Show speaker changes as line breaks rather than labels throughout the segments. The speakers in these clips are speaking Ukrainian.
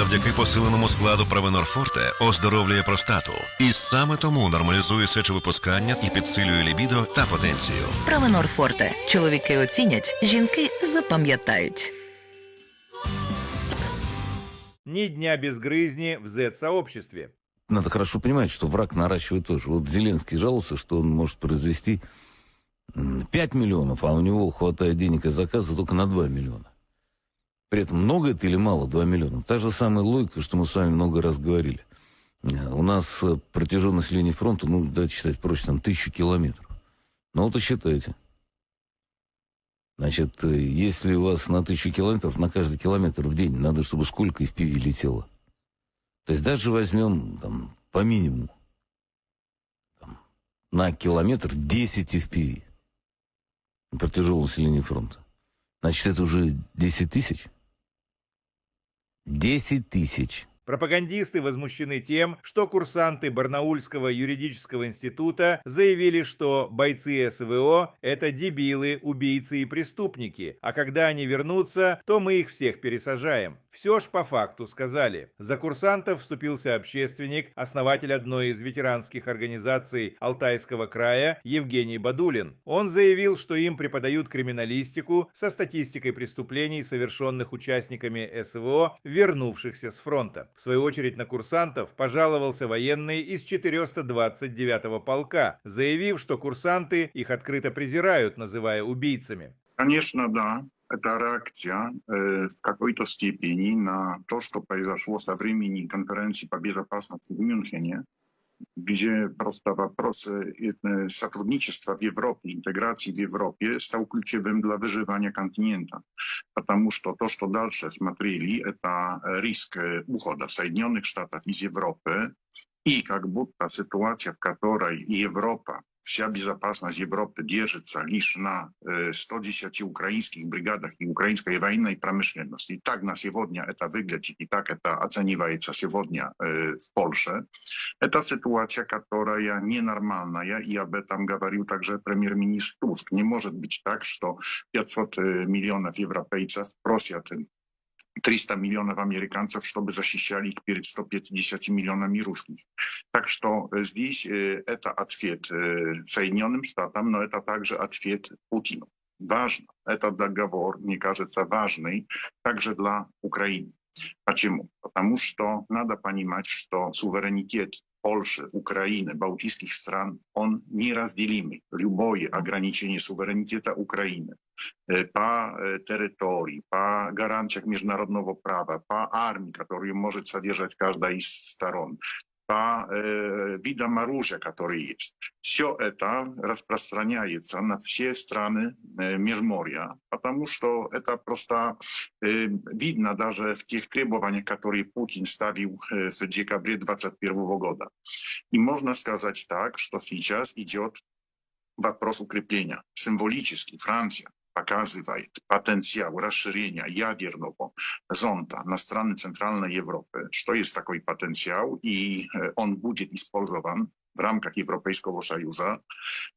завдяки посиленому складу Провенорфорте оздоровлює простату. І саме тому нормалізує сечовипускання і підсилює лібідо та потенцію.
Правонор Форте. Чоловіки оцінять, жінки запам'ятають.
Ни дня без грызни в Z-сообществе.
Надо хорошо понимать, что враг наращивает тоже. Вот Зеленский жаловался, что он может произвести м, 5 миллионов, а у него хватает денег из заказа только на 2 миллиона. При этом много это или мало 2 миллиона? Та же самая логика, что мы с вами много раз говорили. Э, У нас э, протяженность линии фронта, ну, давайте считать проще, там, тысячу километров. Ну, вот и считайте. Значит, э, если у вас на тысячу километров, на каждый километр в день надо, чтобы сколько FPV летело? То есть даже возьмем там, по минимуму там, на километр 10 FPV на протяженности линии фронта. Значит, это уже 10 тысяч? 10 тысяч.
Пропагандисты возмущены тем, что курсанты Барнаульского юридического института заявили, что бойцы СВО – это дебилы, убийцы и преступники, а когда они вернутся, то мы их всех пересажаем. Все ж по факту сказали. За курсантов вступился общественник, основатель одной из ветеранских организаций Алтайского края Евгений Бадулин. Он заявил, что им преподают криминалистику со статистикой преступлений, совершенных участниками СВО, вернувшихся с фронта. В свою очередь на курсантов пожаловался военный из 429-го полка, заявив, что курсанты их открыто презирают, называя убийцами.
Конечно, да. Это реакция э, в какой-то степени на то, что произошло со времени конференции по безопасности в Мюнхене, где просто вопрос э, э, сотрудничества в Европе, интеграции в Европе стал ключевым для выживания континента. Потому что то, что дальше смотрели, это э, риск э, ухода Соединенных Штатов из Европы и как будто ситуация, в которой Европа, вся безопасность Европы держится лишь на э, 110 украинских бригадах и украинской военной промышленности. И так на сегодня это выглядит, и так это оценивается сегодня э, в Польше. Это ситуация, которая ненормальная, и об этом говорил также премьер-министр Туск. Не может быть так, что 500 э, миллионов европейцев просят э, 300 миллионов американцев, чтобы защищали их перед 150 миллионами русских. Так что э, здесь э, это ответ э, Соединенным Штатам, но это также ответ Путину. Важно. Этот договор, мне кажется, важный также для Украины. Почему? Потому что надо понимать, что суверенитет Польши, Украины, балтийских стран, он неразделимый. Любое ограничение суверенитета Украины э, по э, территории, по гарантиях международного права, по армии, которую может содержать каждая из сторон, по э, видам оружия, которые есть. Все это распространяется на все страны э, Межморья, потому что это просто э, видно даже в тех требованиях, которые Путин ставил э, в декабре 2021 года. И можно сказать так, что сейчас идет вопрос укрепления. Символически Франция показывает потенциал расширения ядерного зонта на страны Центральной Европы, что есть такой потенциал, и э, он будет использован в рамках Европейского Союза.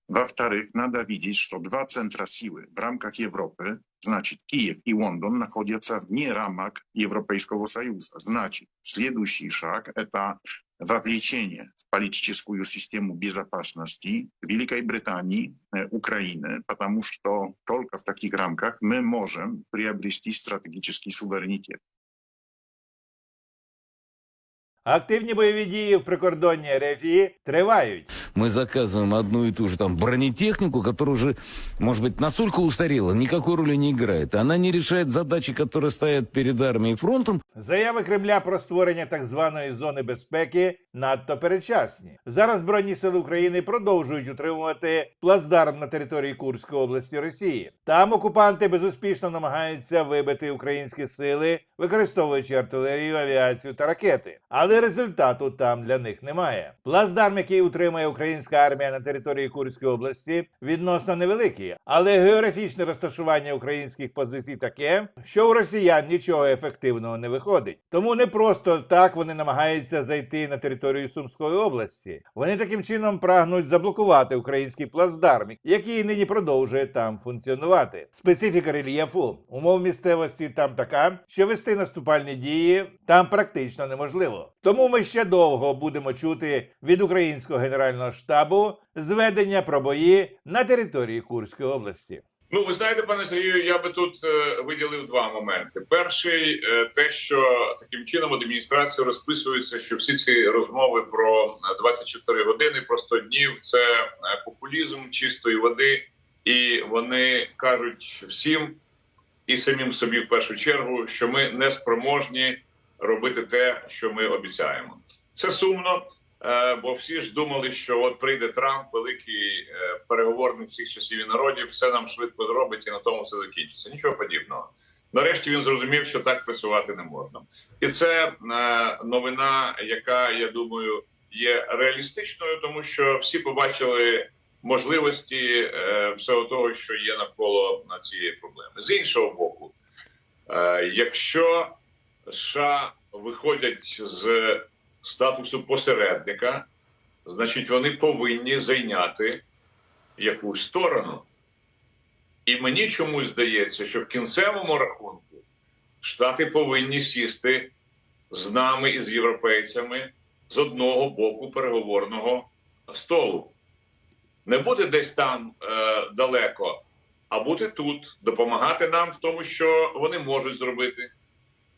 Во-вторых, надо видеть, что два центра силы в рамках Европы, значит, Киев и Лондон, находятся вне рамок Европейского Союза. Значит, следующий шаг – это вовлечение в политическую систему безопасности Великой Британии, э, Украины, потому что только в таких рамках мы можем приобрести стратегический суверенитет.
Активні бойові дії в прикордонні РФ тривають.
Мы заказываем одну и ту же там бронетехнику, которая уже, может быть, настолько устарела, никакой роли не играет. Она не решает задачи, которые стоят перед армией и фронтом.
Заяви Кремля про створення так званої зони безпеки надто передчасні. Зараз Збройні сили України продовжують утримувати плацдарм на території Курської області Росії. Там окупанти безуспішно намагаються вибити українські сили, використовуючи артилерію, авіацію та ракети. Але результату там для них немає. Плацдарм, який утримує українська армія на території Курської області, відносно невеликий, але географічне розташування українських позицій таке, що у росіян нічого ефективного не виходить. Тому не просто так вони намагаються зайти на територію територію Сумської області. Вони таким чином прагнуть заблокувати український плацдарм, який нині продовжує там функціонувати. Специфіка рельєфу умов місцевості там така, що вести наступальні дії там практично неможливо. Тому ми ще довго будемо чути від українського генерального штабу зведення про бої на території Курської області.
Ну, ви знаєте, пане Сергію, я би тут е, виділив два моменти. Перший е, те, що таким чином адміністрація розписується, що всі ці розмови про е, 24 години, про 100 днів це е, популізм чистої води, і вони кажуть всім і самим собі в першу чергу, що ми не спроможні робити те, що ми обіцяємо. Це сумно. Е, Бо всі ж думали, що от прийде Трамп, великий е, переговорник всіх часів і народів, все нам швидко зробить і на тому все закінчиться. Нічого подібного. Нарешті він зрозумів, що так працювати не можна, і це е, новина, яка я думаю є реалістичною, тому що всі побачили можливості всього того, що є навколо на цієї проблеми. З іншого боку, якщо США виходять з статусу посередника, значить вони повинні зайняти якусь сторону. І мені чомусь здається, що в кінцевому рахунку Штати повинні сісти з нами і з європейцями з одного боку переговорного столу. Не бути десь там е, далеко, а бути тут, допомагати нам в тому, що вони можуть зробити.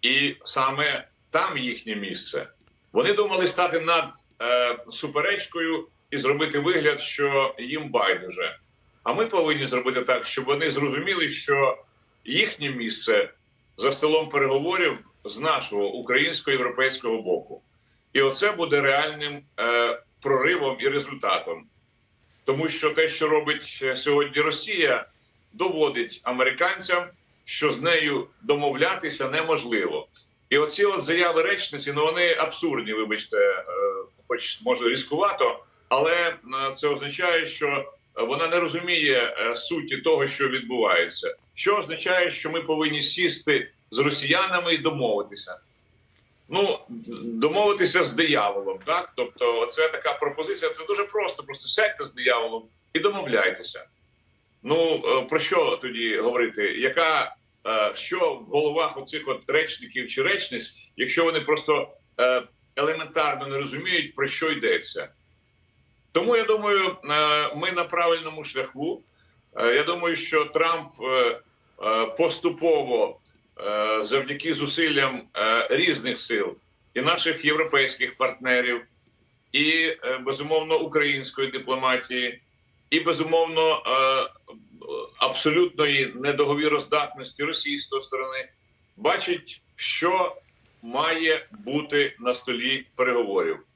І саме там їхнє місце. Вони думали стати над е, суперечкою і зробити вигляд, що їм байдуже. А ми повинні зробити так, щоб вони зрозуміли, що їхнє місце за столом переговорів з нашого українського європейського боку. І оце буде реальним е, проривом і результатом. Тому що те, що робить е, сьогодні Росія, доводить американцям, що з нею домовлятися неможливо. І оці от заяви речниці, ну вони абсурдні, вибачте, е, хоч може різкувато, але е, це означає, що вона не розуміє е, суті того, що відбувається. Що означає, що ми повинні сісти з росіянами і домовитися. Ну, домовитися з дияволом, так? Тобто, це така пропозиція. Це дуже просто. Просто сядьте з дияволом і домовляйтеся. Ну про що тоді говорити? Яка що в головах оцих от речників чи речниць, якщо вони просто е, елементарно не розуміють, про що йдеться? Тому я думаю, е, ми на правильному шляху. Е, Я думаю, що Трамп е, е, поступово е, завдяки зусиллям е, різних сил і наших європейських партнерів, і е, безумовно української дипломатії, і безумовно е, абсолютної недоговіроздатності російської сторони, бачить, що має бути на столі переговорів.